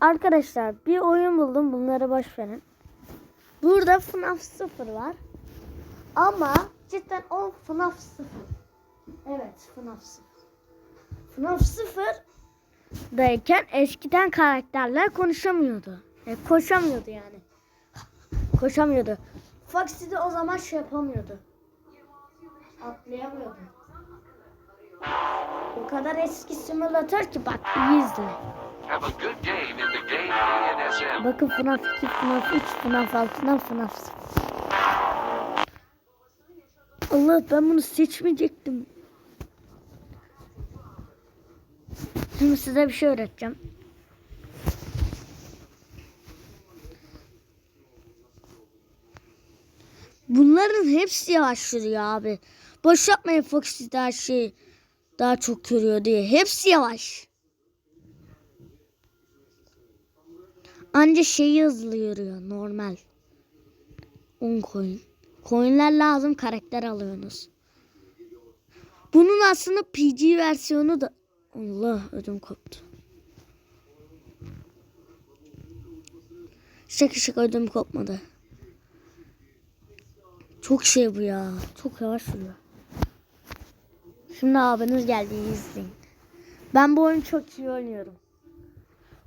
Arkadaşlar bir oyun buldum. Bunları boş verin. Burada FNAF 0 var. Ama cidden o FNAF 0. Evet FNAF 0. FNAF 0 dayken eskiden karakterler konuşamıyordu. E, koşamıyordu yani. Koşamıyordu. Foxy de o zaman şey yapamıyordu. Atlayamıyordu. O kadar eski simülatör ki bak iyi izle. Bakın FNAF 2, FNAF 3, FNAF 6'dan FNAF 0. Allah ben bunu seçmeyecektim. Şimdi size bir şey öğreteceğim. Bunların hepsi yürüyor abi. Boş yapmayın Foxy daha şey daha çok görüyor diye. Hepsi yavaş. Anca şeyi hızlı yürüyor normal. 10 coin. Coinler lazım karakter alıyorsunuz. Bunun aslında PG versiyonu da Allah ödüm koptu. Şaka şaka ödüm kopmadı. Çok şey bu ya. Çok yavaş yürüyor. Şimdi abiniz geldi izleyin. Ben bu oyunu çok iyi oynuyorum.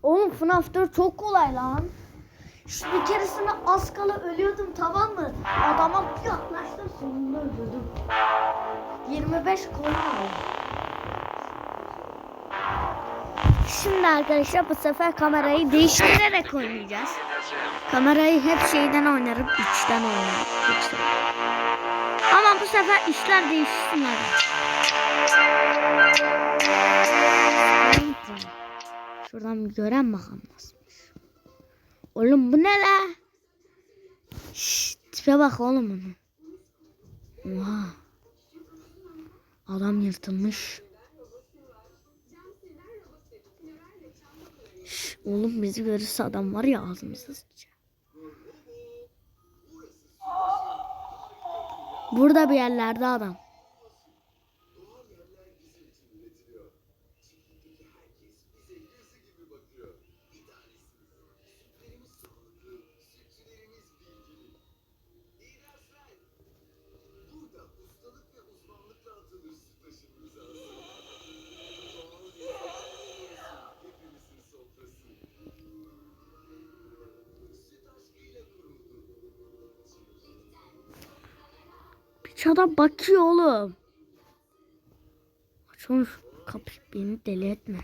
Oğlum FNAF 4 çok kolay lan. Şu bir keresinde az kala ölüyordum tamam mı? Adama bir yaklaştım sonunda öldürdüm. 25 koyun. Şimdi arkadaşlar bu sefer kamerayı değiştirerek oynayacağız. Kamerayı hep şeyden oynarım, üçten oynarım. Ama bu sefer işler değişsin hadi. Şuradan bir gören bakalım nasılmış. Oğlum bu ne la? Şşş tipe bak oğlum onu. Oha. Adam yırtılmış. Şşş, oğlum bizi görürse adam var ya ağzımıza sıçacak. Burada bir yerlerde adam. Adam bakıyor oğlum. Aç onu şu kapıyı beni deli etme.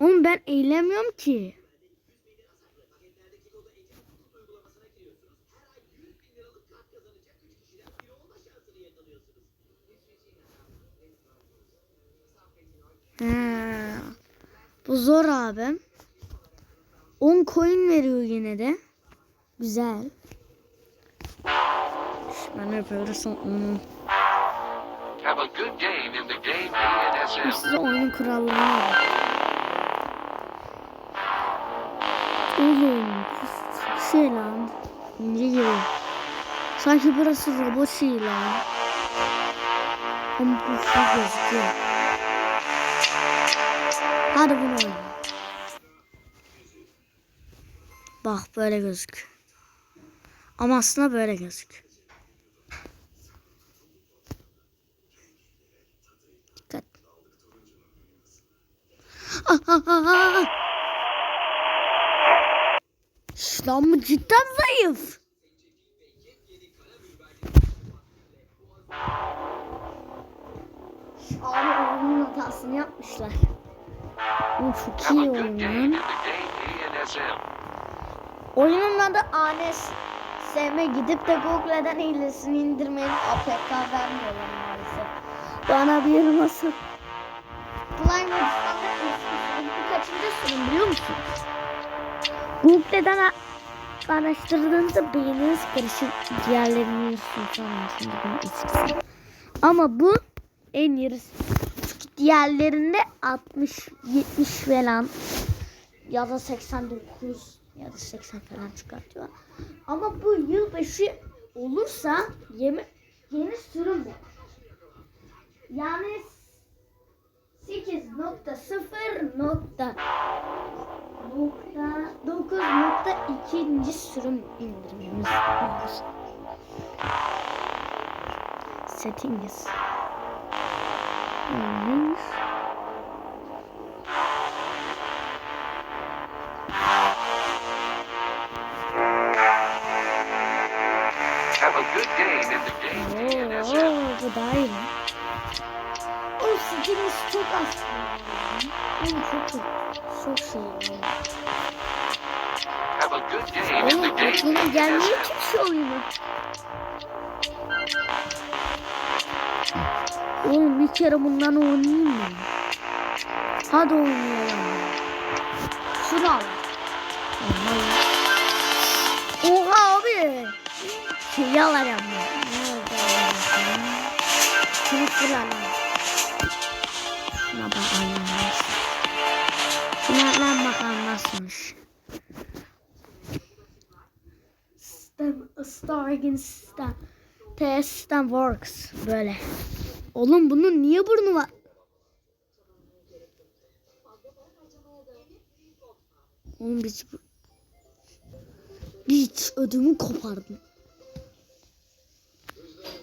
Oğlum ben eğilemiyorum ki. Bu zor abi. 10 coin veriyor yine de. Güzel. Ben yapıyorsam onu. Have a good game in the game ANSM. Size oyunun kurallarını. Oğlum şey lan. İnce gibi. Sanki burası robot şey lan. Ama bu şey gözüküyor. Hadi bunu oynayalım. Bak böyle gözük. Ama aslında böyle gözük. Dikkat. Ah, ah, ah, ah. Cidden zayıf. Abi oyunun hatasını yapmışlar. Bu çok iyi lan. Oyunun adı ANS. Sevme gidip de Google'den hilesini indirmeyin. APK vermiyorlar maalesef. Bana bir masa. Blind bu kaçıncı sürüm biliyor musun? Google'den araştırdığınızda beyniniz karışık diğerlerini yiyorsun sanıyorsun. Bunun eskisi. Ama bu en yarısı. Diğerlerinde 60, 70 falan ya da 89 ya da 80 falan çıkartıyor. Ama bu yılbaşı olursa yeni, yeni sürüm bu. Yani nokta sıfır nokta nokta dokuz nokta ikinci sürüm indirmemiz lazım. Settings. Hmm. Oo, bu daha iyi. Oğlum settings çok az. Oğlum çok çok şey. oğlum. Aklıma gelmiyor ANSM. ki bir şey oyunu. Oğlum bir kere bundan oynayayım mı? Hadi oynayalım. Şunu al. Oha abi. Şey alacağım. Nerede alacağım? Şuna bak Allah'ım. Şuna lan bakalım nasılmış. Stem, Stargin Stem. Testem Works. Böyle. Oğlum bunun niye burnu var? Oğlum biz. Hiç ödümü kopardım.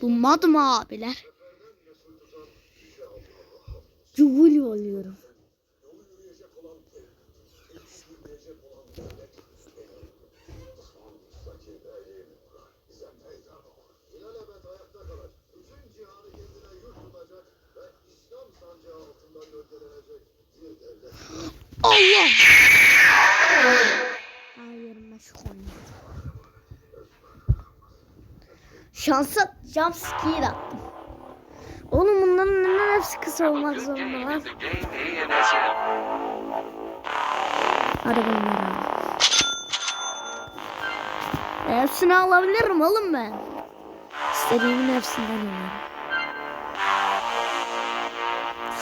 Bulmadım abiler. Cuvul oluyorum. Allah! Hayır meşgul. Şansa jump scare attım. Oğlum bunların neden hepsi kısa olmak zorunda lan? al. E, Hepsini alabilirim oğlum ben. İstediğimin hepsinden alırım.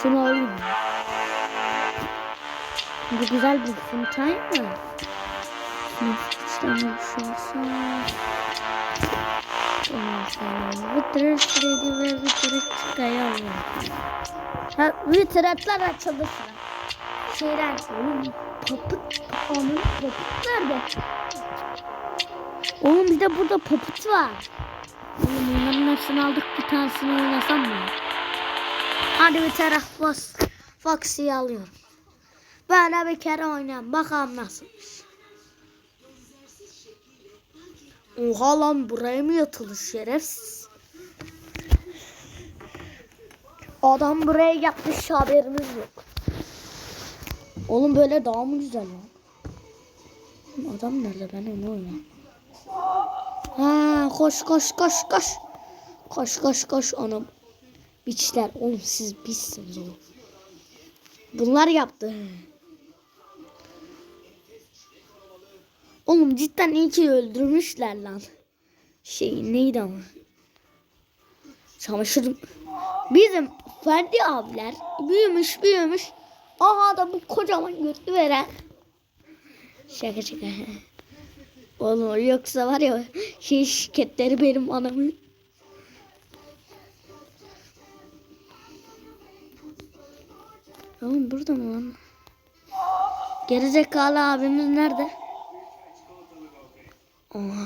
Şunu alayım. Bu güzel bir funtime mı? Şunu içten bir şey olsa. Vitret kredi ve vitret çıkayı. Ha, vitretler açıldı sıra. Şeyler, oğlum papıt, onun papıt nerede? Oğlum bir de burada papıt var. Oğlum onların hepsini aldık bir tanesini oynasam mı? Hadi bir taraf bas. Foxy'yi alıyorum. Böyle bir kere oynayalım. Bakalım nasılmış. Oha lan buraya mı yatılır şerefsiz? Adam buraya yapmış haberimiz yok. Oğlum böyle daha mı güzel lan? Adam nerede ben onu oynuyorum. Ha koş koş koş koş. Koş koş koş onu. Biçler oğlum siz bizsiniz oğlum. Bunlar yaptı. Oğlum cidden iyi ki öldürmüşler lan. Şey neydi ama. Çamaşır. Bizim Ferdi abiler büyümüş büyümüş. Aha da bu kocaman götlü veren. Şaka şaka. Oğlum yoksa var ya şey şirketleri benim anamın. Oğlum burada mı lan? Gerizekalı abimiz nerede? Oha.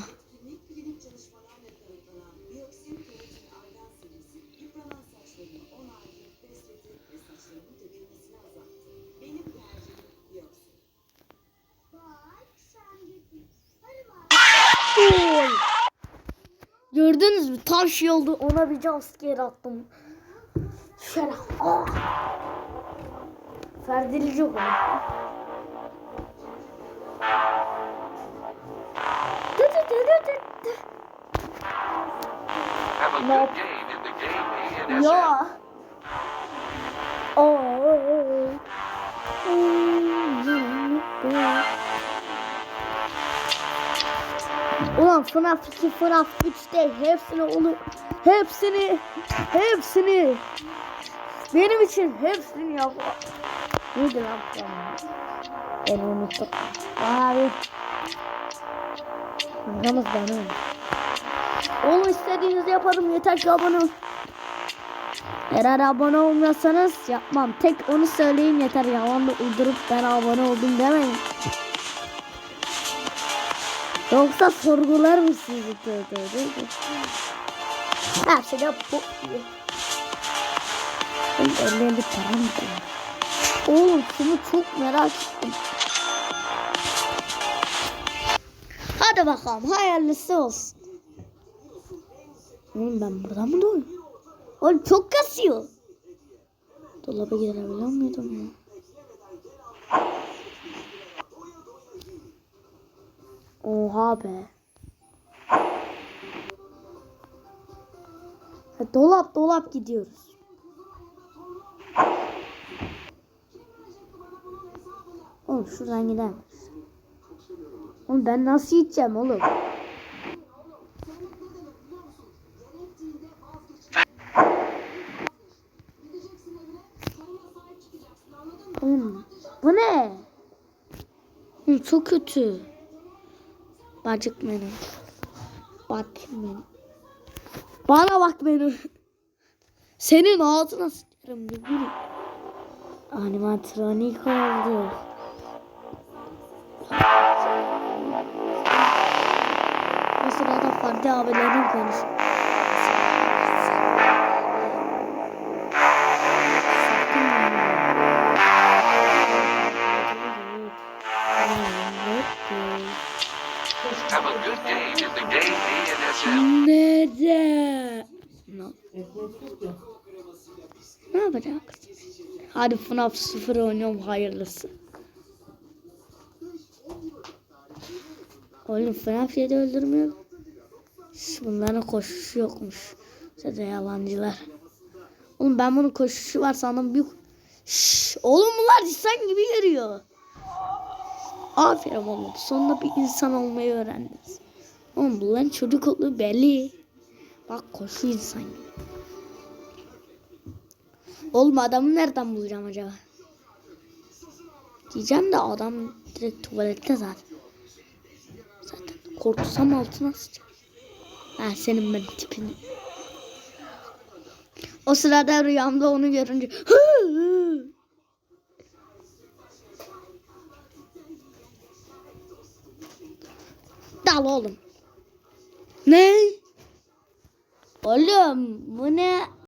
Gördünüz mü? Tam şey oldu. Ona bir jumpscare attım. Şöyle. Ah. Ferdili çok ANSM. Ya. Oo. Ulan FNAF 2, FNAF 3'te hepsini onu hepsini hepsini benim için hepsini yap. Neydi lan? Ben unuttum. Abi. Yalnız bana. Oğlum istediğinizi yaparım yeter ki abone ol. Eğer abone olmuyorsanız yapmam. Tek onu söyleyin yeter. Yalan da uydurup ben abone oldum demeyin. Yoksa sizi. Tö, tö, tö. Her şeyde bu. Oğlum ellerinde param. Oğlum şunu çok merak ettim. Hadi bakalım hayırlısı olsun. Oğlum ben burada mı doğayım? Oğlum çok kasıyor. Dolaba girebiliyor muydum ya? Oha be. Ha, dolap dolap gidiyoruz. Oğlum şuradan gidemeyiz. Oğlum ben nasıl gideceğim oğlum? Oğlum bu ne? Oğlum çok kötü. Bacık benim. Bak benim. Bana bak benim. Senin ağzına sıçarım bir yürü. Animatronik oldu. Sırada Ferdi abilerin konuş. Have a good game in the game ANSL. Nere? Ne? Ne yapacak? Hadi FNAF 0 oynuyorum hayırlısı. Oğlum FNAF 7 öldürmüyor. Bunların koşuşu yokmuş. Zaten yalancılar. Oğlum ben bunun koşuşu var sandım büyük. Şşş, oğlum bunlar insan gibi yürüyor. Aferin oğlum. Sonunda bir insan olmayı öğrendiniz. Oğlum bunların çocuk olduğu belli. Bak koşu insan gibi. Oğlum adamı nereden bulacağım acaba? Diyeceğim de adam direkt tuvalette zaten. Zaten korksam altına sıçar. Ha senin ben tipini. O sırada rüyamda onu görünce. Dal oğlum. Ne? Oğlum bu ne?